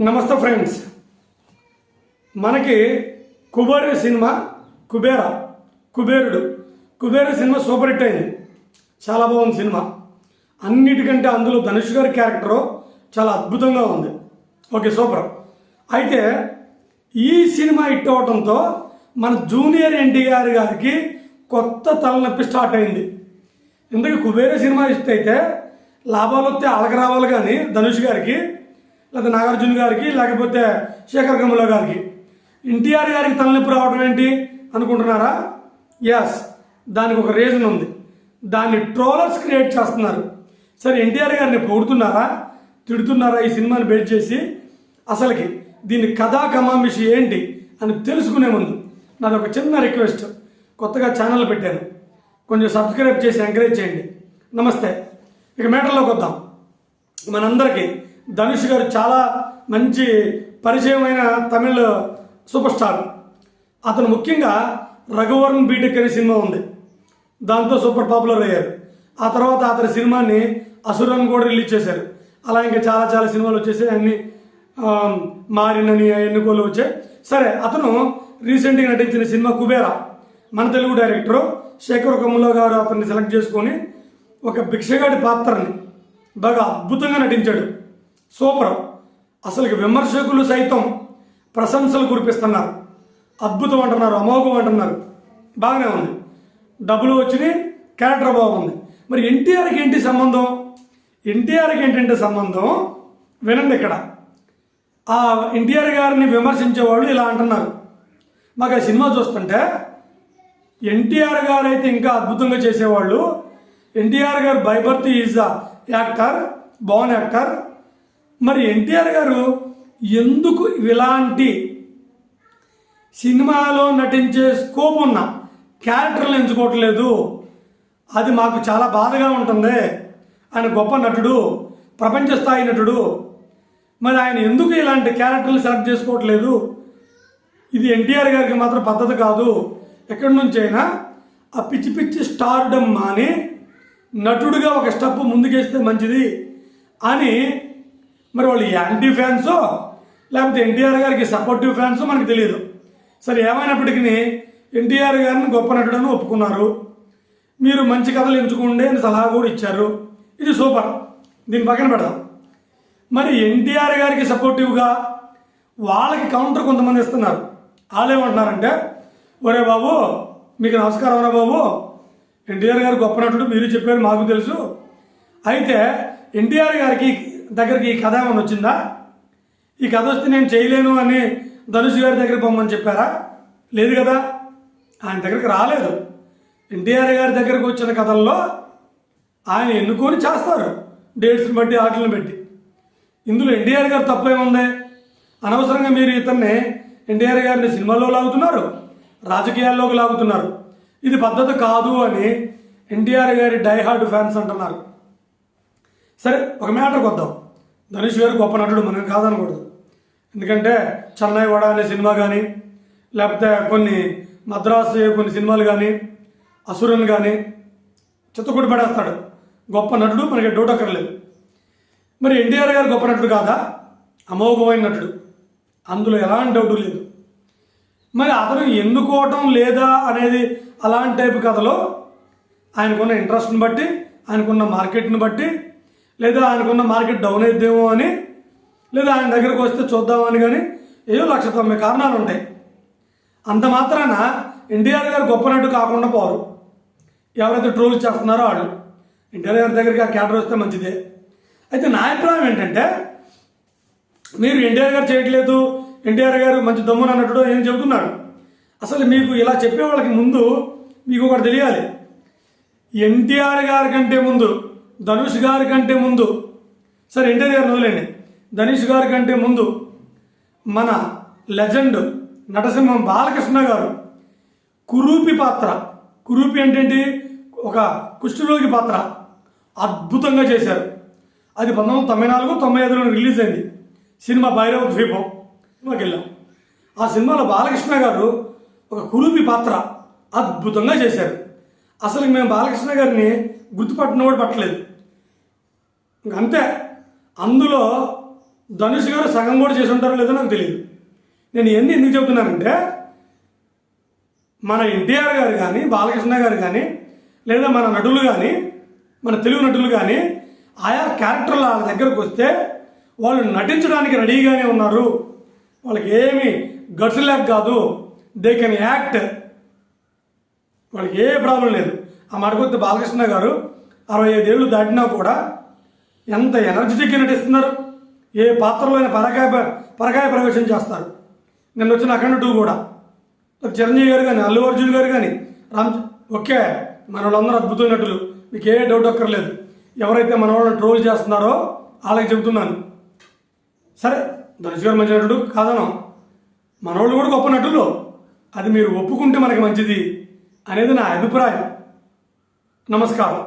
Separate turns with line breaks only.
నమస్తే ఫ్రెండ్స్. మనకి కుబేరు సినిమా కుబేర కుబేరుడు. కుబేరు సినిమా సూపర్ హిట్ అయింది. చాలా బాగుంది సినిమా. అన్నిటికంటే అందులో ధనుష్ గారి క్యారెక్టరు చాలా అద్భుతంగా ఉంది. Okay super. అయితే ఈ సినిమా హిట్ అవడంతో మన జూనియర్ ఎన్టీఆర్ గారికి కొత్త తలనొప్పి స్టార్ట్ అయింది. ఇందుకు కుబేర సినిమా హిట్ అయితే లాభాలు వస్తే అలగరావాలి కానీ ధనుష్ గారికి లేదా నాగార్జున గారికి లేకపోతే శేఖర్ కమల గారికి. ఎన్టీఆర్ గారికి తలనొప్పి రావడం ఏంటి అనుకుంటున్నారా? ఎస్ దానికి ఒక రీజన్ ఉంది. దాన్ని ట్రోలర్స్ క్రియేట్ చేస్తున్నారు. సరే ఎన్టీఆర్ గారిని పొగుడుతున్నారా తిడుతున్నారా? ఈ సినిమాని బేట్ చేసి అసలుకి దీని కథా కమామిషి ఏంటి అని తెలుసుకునే ముందు నాది ఒక చిన్న రిక్వెస్ట్ కొత్తగా ఛానల్ పెట్టాను. కొంచెం సబ్స్క్రైబ్ చేసి ఎంకరేజ్ చేయండి. నమస్తే. ఇక మేటర్లోకి వద్దాం. మనందరికీ ధనుష్ గారు చాలా మంచి పరిచయమైన తమిళ సూపర్ స్టార్. అతను ముఖ్యంగా రఘువరన్ బీటెక్ అనే సినిమా ఉంది. దాంతో సూపర్ పాపులర్ అయ్యారు. ఆ తర్వాత అతని సినిమాని అసురన్ కూడా రిలీజ్ చేశారు. అలా ఇంకా చాలా చాలా సినిమాలు వచ్చేసాయి అన్ని మారినని ఎన్నుకోలు వచ్చాయి. సరే అతను రీసెంట్గా నటించిన సినిమా కుబేరా. మన తెలుగు డైరెక్టరు శేఖర్ కమ్ములో గారు అతన్ని సెలెక్ట్ చేసుకొని ఒక భిక్షగాడి పాత్రని బాగా అద్భుతంగా నటించాడు. సూపర్. అసలు విమర్శకులు సైతం ప్రశంసలు కురిపిస్తున్నారు. అద్భుతం అంటున్నారు అమోఘం అంటున్నారు. బాగానే ఉంది. డబ్బులు వచ్చినాయి క్యారెక్టర్ బాగుంది. మరి ఎన్టీఆర్కి ఏంటి సంబంధం? ఎన్టీఆర్కి ఏంటంటే సంబంధం? వినండి ఇక్కడ. ఆ ఎన్టీఆర్ గారిని విమర్శించే వాళ్ళు ఇలా అంటున్నారు. మాకు ఆ సినిమా చూస్తుంటే ఎన్టీఆర్ గారు అయితే ఇంకా అద్భుతంగా చేసేవాళ్ళు. NTR garu by birth is actor born actor మరి ఎన్టీఆర్ గారు ఎందుకు ఇలాంటి సినిమాలో నటించే స్కోప్ ఉన్న క్యారెక్టర్లు ఎంచుకోవట్లేదు? అది మాకు చాలా బాధగా ఉంటుంది. ఆయన గొప్ప నటుడు ప్రపంచ స్థాయి నటుడు. మరి ఆయన ఎందుకు ఇలాంటి క్యారెక్టర్లు సెలెక్ట్ చేసుకోవట్లేదు? ఇది ఎన్టీఆర్ గారికి మాత్రం పద్ధతి కాదు. ఎక్కడి నుంచైనా ఆ పిచ్చి పిచ్చి స్టార్డమ్ మాని నటుడుగా ఒక స్టెప్ ముందుకేస్తే మంచిది అని మరి వాళ్ళు యాంటీ ఫ్యాన్సో లేకపోతే ఎన్టీఆర్ గారికి సపోర్టివ్ ఫ్యాన్సో మనకు తెలియదు సరే ఏమైనప్పటికీ ఎన్టీఆర్ గారిని గొప్ప నటుడని ఒప్పుకున్నారు. మీరు మంచి కథలు ఎంచుకోండి అని సలహా కూడా ఇచ్చారు. ఇది సూపర్. దీని పక్కన పెడదాం. మరి ఎన్టీఆర్ గారికి సపోర్టివ్గా వాళ్ళకి కౌంటర్ కొంతమంది ఇస్తున్నారు. వాళ్ళేమంటున్నారంటే ఒరే బాబు మీకు నమస్కారం రా బాబు. ఎన్టీఆర్ గారు గొప్ప నటుడు మీరు చెప్పారు మాకు తెలుసు. అయితే ఎన్టీఆర్ గారికి దగ్గరికి ఈ కథ ఏమైనా వచ్చిందా? ఈ కథ వస్తే నేను చేయలేను అని ధనుష్ గారి దగ్గరికి పొమ్మని చెప్పారా? లేదు కదా. ఆయన దగ్గరికి రాలేదు. ఎన్టీఆర్ గారి దగ్గరకు వచ్చిన కథల్లో ఆయన ఎన్నుకొని చేస్తారు. డేట్స్ని బట్టి ఆటలను బట్టి. ఇందులో ఎన్టీఆర్ గారు తప్పేముంది అనవసరంగా మీరు ఇతన్ని ఎన్టీఆర్ గారిని సినిమాల్లో లాగుతున్నారు రాజకీయాల్లోకి లాగుతున్నారు. ఇది పద్ధతి కాదు అని ఎన్టీఆర్ గారి డైహార్డ్ ఫ్యాన్స్ అంటున్నారు. సరే ఒక మ్యాటర్కి వద్దాం ధనుష్ గారు గొప్ప నటుడు మనం కాదనకూడదు. ఎందుకంటే చెన్నై వడ అనే సినిమా కానీ లేకపోతే కొన్ని మద్రాసు కొన్ని సినిమాలు కానీ అసురన్ కానీ చిత్తకుడి పడేస్తాడు. గొప్ప నటుడు మనకి డౌట్ అక్కర్లేదు. మరి ఎన్టీఆర్ గారు గొప్ప నటుడు కాదా? అమోఘమైన నటుడు. అందులో ఎలాంటి డౌట్ లేదు. మరి అతను ఎన్నుకోవటం లేదా అనేది అలాంటి టైపు కథలో ఆయనకున్న ఇంట్రెస్ట్ని బట్టి ఆయనకున్న మార్కెట్ని బట్టి లేదా ఆయనకున్న మార్కెట్ డౌన్ అయిద్దేమో అని లేదా ఆయన దగ్గరకు వస్తే చూద్దామని కానీ ఏదో లక్ష తొంభై కారణాలు ఉంటాయి. అంత మాత్రాన ఎన్టీఆర్ గారు గొప్ప నటు కాకుండా పోరు. ఎవరైతే ట్రోల్ చేస్తున్నారో వాళ్ళు. ఎన్టీఆర్ గారి దగ్గరికి ఆ క్యాటర్ వస్తే మంచిదే. అయితే నా అభిప్రాయం ఏంటంటే మీరు ఎన్టీఆర్ గారు చేయట్లేదు ఎన్టీఆర్ గారు మంచి దమ్మున అన్నట్టు ఏం చెబుతున్నాడు అసలు మీకు ఇలా చెప్పే వాళ్ళకి ముందు మీకు ఒకటి తెలియాలి. ఎన్టీఆర్ గారి కంటే ముందు ధనుష్ గారి కంటే ముందు సరే ఎన్టీఆర్ గారిని వదిలేండి ధనుష్ గారి కంటే ముందు మన లెజెండ్ నటసింహం బాలకృష్ణ గారు కురూపి పాత్ర. కురూపి అంటే ఒక కుష్ఠరోగి పాత్ర. అద్భుతంగా చేశారు. అది పంతొమ్మిది వందల తొంభై నాలుగు తొంభై ఐదులో రిలీజ్ అయింది. సినిమా భైరవ ద్వీపం. సినిమాకి వెళ్ళాం. ఆ సినిమాలో బాలకృష్ణ గారు ఒక కురూపి పాత్ర. అద్భుతంగా చేశారు. అసలు మేము బాలకృష్ణ గారిని గుర్తుపట్టిన కూడా పట్టలేదు. ఇంక అంతే అందులో ధనుష్ గారు సగం కూడా చేసి ఉంటారో లేదో నాకు తెలియదు నేను ఎన్ని ఎందుకు చెబుతున్నానంటే మన ఎన్టీఆర్ గారు కానీ బాలకృష్ణ గారు కానీ లేదా మన నటులు కానీ మన తెలుగు నటులు కానీ ఆయా క్యారెక్టర్లు వాళ్ళ దగ్గరకు వస్తే వాళ్ళు నటించడానికి రెడీగానే ఉన్నారు. వాళ్ళకి ఏమి గట్స్ లేక కాదు. దే కెన్ యాక్ట్ వాళ్ళకి ఏ ప్రాబ్లం లేదు. ఆ మడకొత్తి బాలకృష్ణ గారు అరవై ఐదేళ్ళు దాటినా కూడా ఎంత ఎనర్జెటిక్గా నటిస్తున్నారు. ఏ పాత్రలో అయినా పరకాయ పరకాయ ప్రవేశం చేస్తారు. నిన్న వచ్చిన అఖండ టూ కూడా. చిరంజీవి గారు కానీ అల్లు అర్జున్ గారు కానీ రామ్ ఓకే మన వాళ్ళందరూ అద్భుతమైన నటులు. మీకు ఏ డౌట్ అక్కర్లేదు. ఎవరైతే మన వాళ్ళని ట్రోల్ చేస్తున్నారో వాళ్ళకి చెబుతున్నాను. సరే ధనుష్ గారు మంచి నటుడు కాదనం. మనోళ్ళు కూడా గొప్ప నటులు. అది మీరు ఒప్పుకుంటే మనకి మంచిది అనేది నా అభిప్రాయం. నమస్కారం